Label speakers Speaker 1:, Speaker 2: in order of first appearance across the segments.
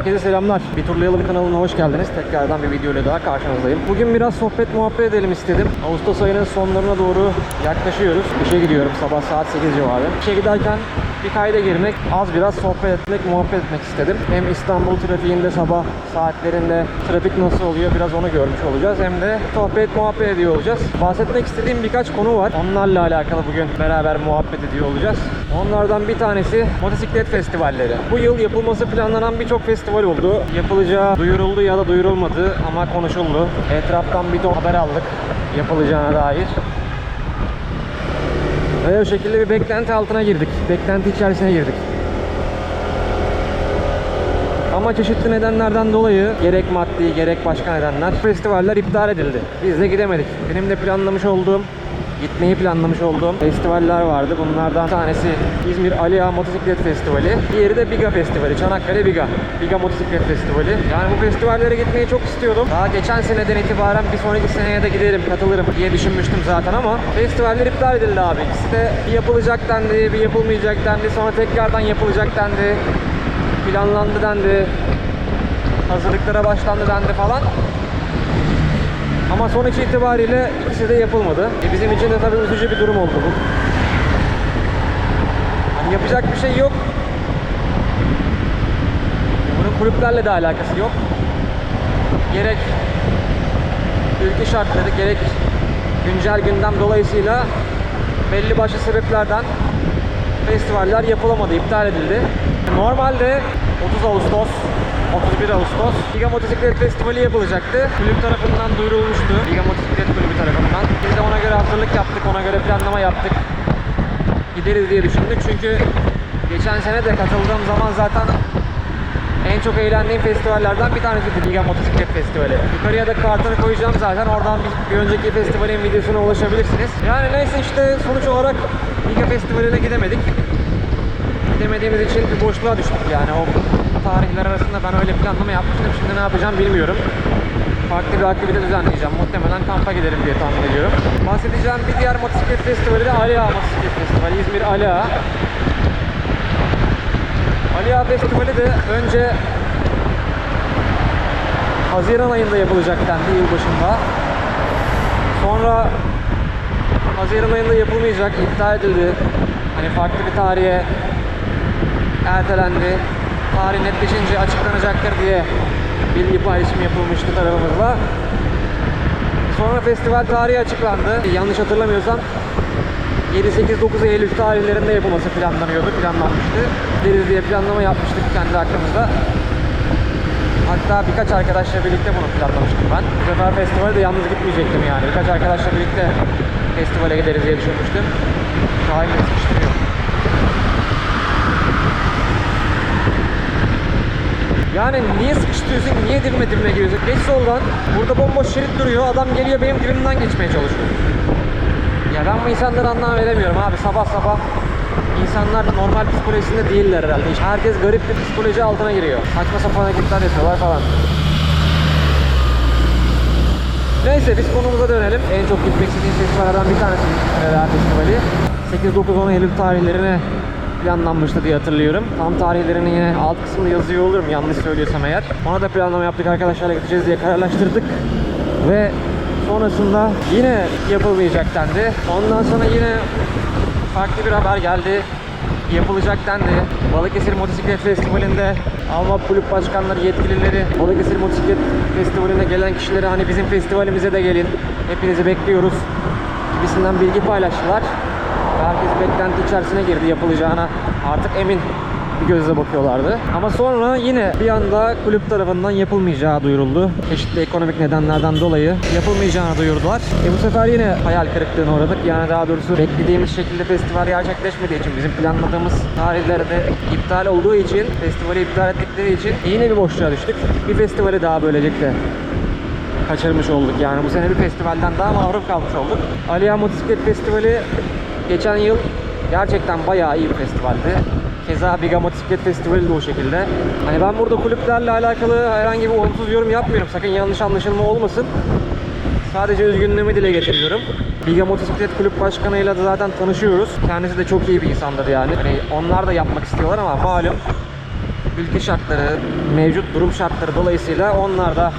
Speaker 1: Herkese selamlar. Bir turlayalım kanalına hoş geldiniz. Tekrardan bir videoyla daha karşınızdayım. Bugün biraz sohbet muhabbet edelim istedim. Ağustos ayının sonlarına doğru yaklaşıyoruz. İşe gidiyorum sabah saat 8 civarı. İşe giderken bir kayda girmek, az biraz sohbet etmek, muhabbet etmek istedim. Hem İstanbul trafiğinde sabah saatlerinde trafik nasıl oluyor biraz onu görmüş olacağız. Hem de sohbet muhabbet ediyor olacağız. Bahsetmek istediğim birkaç konu var. Onlarla alakalı bugün beraber muhabbet ediyor olacağız. Onlardan bir tanesi motosiklet festivalleri. Bu yıl yapılması planlanan birçok festival oldu. Yapılacağı duyuruldu ya da duyurulmadı ama konuşuldu. Etraftan bir ton haber aldık yapılacağına dair. Ve o şekilde bir beklenti altına girdik. Beklenti içerisine girdik. Ama çeşitli nedenlerden dolayı gerek maddi gerek başka nedenler festivaller iptal edildi. Biz de gidemedik. Benim de planlamış olduğum gitmeyi planlamış olduğum festivaller vardı. Bunlardan tanesi İzmir Ali Ağa Motosiklet Festivali. Diğeri de Biga Festivali. Çanakkale Biga. Biga Motosiklet Festivali. Yani bu festivallere gitmeyi çok istiyordum. Daha geçen seneden itibaren bir sonraki seneye de giderim, katılırım diye düşünmüştüm zaten ama festivaller iptal edildi abi. İkisi de bir yapılacak dendi, bir yapılmayacak dendi. Sonra tekrardan yapılacak dendi. Planlandı dendi. Hazırlıklara başlandı dendi falan. Ama sonuç itibariyle ikisi de yapılmadı. E bizim için de tabii üzücü bir durum oldu bu. Hani yapacak bir şey yok. Bunun kulüplerle de alakası yok. Gerek ülke şartları gerek güncel gündem dolayısıyla belli başlı sebeplerden festivaller yapılamadı, iptal edildi. Normalde 30 Ağustos 31 Ağustos Liga Motosiklet Festivali yapılacaktı. Kulüp tarafından duyurulmuştu. Liga Motosiklet Kulübü tarafından. Biz de ona göre hazırlık yaptık, ona göre planlama yaptık. Gideriz diye düşündük çünkü geçen sene de katıldığım zaman zaten en çok eğlendiğim festivallerden bir tanesiydi Liga Motosiklet Festivali. Yukarıya da kartını koyacağım zaten. Oradan bir, bir önceki festivalin videosuna ulaşabilirsiniz. Yani neyse işte sonuç olarak Liga Festivali'ne gidemedik. Gidemediğimiz için bir boşluğa düştük yani. O tarihler arasında ben öyle planlama yapmıştım. Şimdi ne yapacağım bilmiyorum. Farklı bir aktivite düzenleyeceğim. Muhtemelen kampa giderim diye tahmin ediyorum. Bahsedeceğim bir diğer motosiklet festivali de Ali Ağa Motosiklet Festivali. İzmir Ali Ağa. Ali Ağa Festivali de önce Haziran ayında yapılacak dendi yılbaşında. Sonra Haziran ayında yapılmayacak, iptal edildi. Hani farklı bir tarihe ertelendi. Tarih netleşince açıklanacaktır diye bilgi paylaşımı yapılmıştı tarafımızla. Sonra festival tarihi açıklandı. Yanlış hatırlamıyorsam 7-8-9 Eylül tarihlerinde yapılması planlanıyordu, planlanmıştı. Deriz diye planlama yapmıştık kendi aklımızda. Hatta birkaç arkadaşla birlikte bunu planlamıştım ben. Bu sefer festivale de yalnız gitmeyecektim yani. Birkaç arkadaşla birlikte festivale gideriz diye düşünmüştüm. Şahin beni Yani niye sıkıştırıyorsun, niye dibime dibime giriyorsun? Geç soldan, burada bomboş şerit duruyor, adam geliyor benim dibimden geçmeye çalışıyor. Ya ben bu insanları anlam veremiyorum abi sabah sabah İnsanlar da normal psikolojisinde değiller herhalde. Herkes garip bir psikoloji altına giriyor. Saçma sapan hareketler yapıyorlar falan. Neyse biz konumuza dönelim. En çok gitmek istediğim festivallerden bir tanesi Neler Festivali. 8-9-10 Eylül tarihlerine planlanmıştı diye hatırlıyorum. Tam tarihlerini yine alt kısmında yazıyor olurum yanlış söylüyorsam eğer. Ona da planlama yaptık arkadaşlarla gideceğiz diye kararlaştırdık. Ve sonrasında yine yapılmayacak dendi. Ondan sonra yine farklı bir haber geldi. Yapılacak dendi. Balıkesir Motosiklet Festivali'nde Almak Kulüp Başkanları, yetkilileri, Balıkesir Motosiklet Festivali'ne gelen kişilere hani bizim festivalimize de gelin, hepinizi bekliyoruz gibisinden bilgi paylaştılar. Herkes beklenti içerisine girdi yapılacağına artık emin bir gözle bakıyorlardı. Ama sonra yine bir anda kulüp tarafından yapılmayacağı duyuruldu. Çeşitli ekonomik nedenlerden dolayı yapılmayacağını duyurdular. E bu sefer yine hayal kırıklığına uğradık. Yani daha doğrusu beklediğimiz şekilde festival gerçekleşmediği için bizim planladığımız tarihlerde iptal olduğu için festivali iptal ettikleri için yine bir boşluğa düştük. Bir festivali daha böylelikle kaçırmış olduk yani bu sene bir festivalden daha mahrum kalmış olduk. Aliya Motosiklet Festivali geçen yıl gerçekten bayağı iyi bir festivaldi. Keza Biga Motosiklet Festivali de o şekilde. Hani ben burada kulüplerle alakalı herhangi bir olumsuz yorum yapmıyorum. Sakın yanlış anlaşılma olmasın. Sadece üzgünlüğümü dile getiriyorum. Biga Motosiklet Kulüp Başkanı'yla da zaten tanışıyoruz. Kendisi de çok iyi bir insandır yani. Hani onlar da yapmak istiyorlar ama malum ülke şartları, mevcut durum şartları dolayısıyla onlar da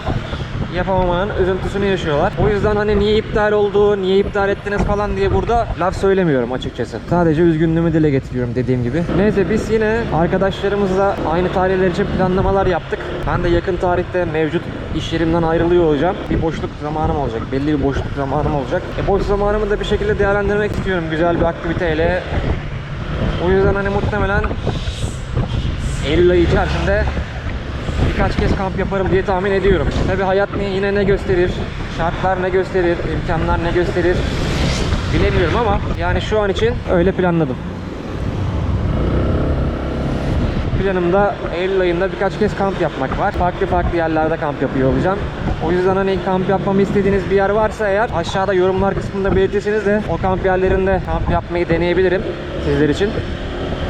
Speaker 1: yapamamanın üzüntüsünü yaşıyorlar. O yüzden hani niye iptal oldu, niye iptal ettiniz falan diye burada laf söylemiyorum açıkçası. Sadece üzgünlüğümü dile getiriyorum dediğim gibi. Neyse biz yine arkadaşlarımızla aynı tarihler için planlamalar yaptık. Ben de yakın tarihte mevcut iş yerimden ayrılıyor olacağım. Bir boşluk zamanım olacak. Belli bir boşluk zamanım olacak. E boş zamanımı da bir şekilde değerlendirmek istiyorum güzel bir aktiviteyle. O yüzden hani muhtemelen Eylül ayı içerisinde birkaç kez kamp yaparım diye tahmin ediyorum. Tabi hayat ne, yine ne gösterir, şartlar ne gösterir, imkanlar ne gösterir bilemiyorum ama yani şu an için öyle planladım. Planımda Eylül ayında birkaç kez kamp yapmak var. Farklı farklı yerlerde kamp yapıyor olacağım. O yüzden hani kamp yapmamı istediğiniz bir yer varsa eğer aşağıda yorumlar kısmında belirtirseniz de o kamp yerlerinde kamp yapmayı deneyebilirim sizler için.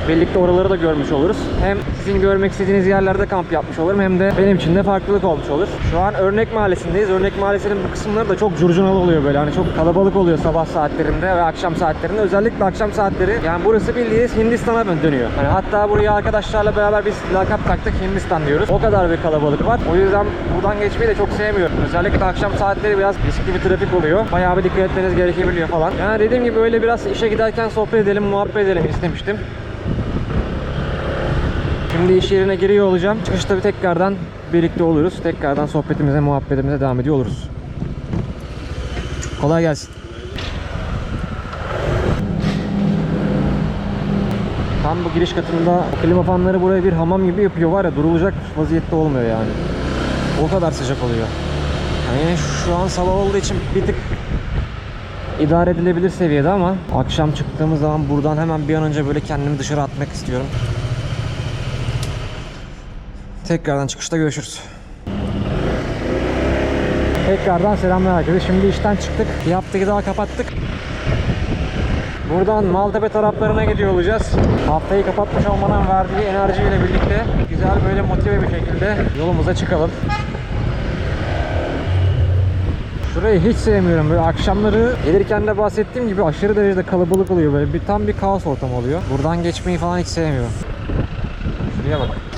Speaker 1: Birlikte oraları da görmüş oluruz. Hem sizin görmek istediğiniz yerlerde kamp yapmış olurum hem de benim için de farklılık olmuş olur. Şu an Örnek Mahallesi'ndeyiz. Örnek Mahallesi'nin bu kısımları da çok curcunalı oluyor böyle. Hani çok kalabalık oluyor sabah saatlerinde ve akşam saatlerinde. Özellikle akşam saatleri. Yani burası bildiğiniz Hindistan'a dönüyor. Hani hatta buraya arkadaşlarla beraber biz lakap taktık Hindistan diyoruz. O kadar bir kalabalık var. O yüzden buradan geçmeyi de çok sevmiyorum. Özellikle akşam saatleri biraz riskli bir trafik oluyor. Bayağı bir dikkat etmeniz gerekebiliyor falan. Yani dediğim gibi öyle biraz işe giderken sohbet edelim, muhabbet edelim istemiştim. Şimdi iş yerine giriyor olacağım. Çıkışta bir tekrardan birlikte oluruz. Tekrardan sohbetimize, muhabbetimize devam ediyor oluruz. Kolay gelsin. Tam bu giriş katında klima fanları buraya bir hamam gibi yapıyor var ya durulacak vaziyette olmuyor yani. O kadar sıcak oluyor. Yani şu an sabah olduğu için bir tık idare edilebilir seviyede ama akşam çıktığımız zaman buradan hemen bir an önce böyle kendimi dışarı atmak istiyorum. Tekrardan çıkışta görüşürüz. Tekrardan selamlar herkese. Şimdi işten çıktık. Haftayı daha kapattık. Buradan Maltepe taraflarına gidiyor olacağız. Haftayı kapatmış olmanın verdiği enerjiyle birlikte güzel böyle motive bir şekilde yolumuza çıkalım. Şurayı hiç sevmiyorum. Böyle akşamları gelirken de bahsettiğim gibi aşırı derecede kalabalık oluyor. Böyle bir tam bir kaos ortamı oluyor. Buradan geçmeyi falan hiç sevmiyorum. Şuraya bak.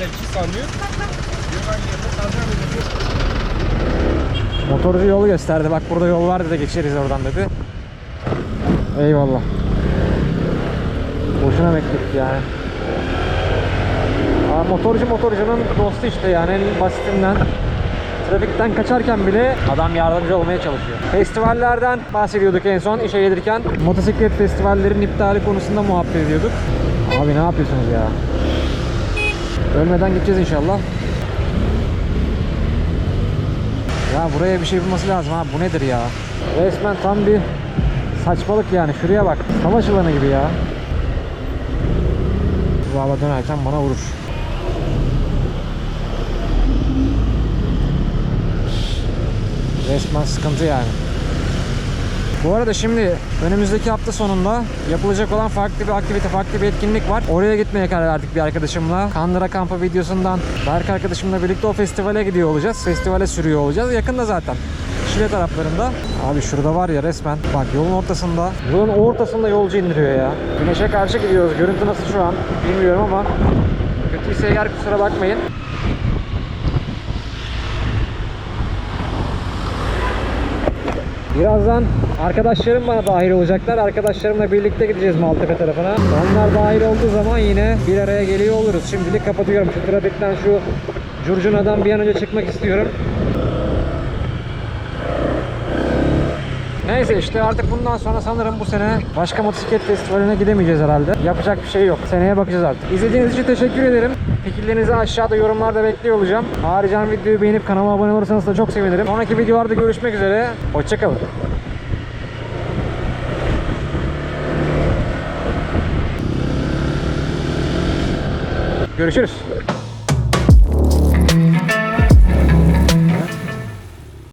Speaker 2: İki sanıyor.
Speaker 1: Motorcu yolu gösterdi. Bak burada yol var dedi geçeriz oradan dedi. Eyvallah. Boşuna bekledik yani. Aa, motorcu motorcunun dostu işte yani en basitinden. Trafikten kaçarken bile adam yardımcı olmaya çalışıyor. Festivallerden bahsediyorduk en son işe gelirken. Motosiklet festivallerin iptali konusunda muhabbet ediyorduk. Abi ne yapıyorsunuz ya? Ölmeden gideceğiz inşallah. Ya buraya bir şey bulması lazım ha. Bu nedir ya? Resmen tam bir saçmalık yani. Şuraya bak. Savaş alanı gibi ya. Valla dönerken bana vurur. Resmen sıkıntı yani. Bu arada şimdi önümüzdeki hafta sonunda yapılacak olan farklı bir aktivite, farklı bir etkinlik var. Oraya gitmeye karar verdik bir arkadaşımla. Kandıra kampı videosundan Berk arkadaşımla birlikte o festivale gidiyor olacağız. Festivale sürüyor olacağız. Yakında zaten. Şile taraflarında. Abi şurada var ya resmen. Bak yolun ortasında. Yolun ortasında yolcu indiriyor ya. Güneşe karşı gidiyoruz. Görüntü nasıl şu an bilmiyorum ama kötüyse eğer kusura bakmayın. Birazdan arkadaşlarım bana dahil olacaklar. Arkadaşlarımla birlikte gideceğiz Maltepe tarafına. Onlar dahil olduğu zaman yine bir araya geliyor oluruz. Şimdilik kapatıyorum. Şu trafikten şu curcunadan bir an önce çıkmak istiyorum. Neyse işte artık bundan sonra sanırım bu sene başka motosiklet festivaline gidemeyeceğiz herhalde. Yapacak bir şey yok. Seneye bakacağız artık. İzlediğiniz için teşekkür ederim. Fikirlerinizi aşağıda yorumlarda bekliyor olacağım. Haricen videoyu beğenip kanalıma abone olursanız da çok sevinirim. Sonraki videolarda görüşmek üzere. Hoşçakalın. Görüşürüz.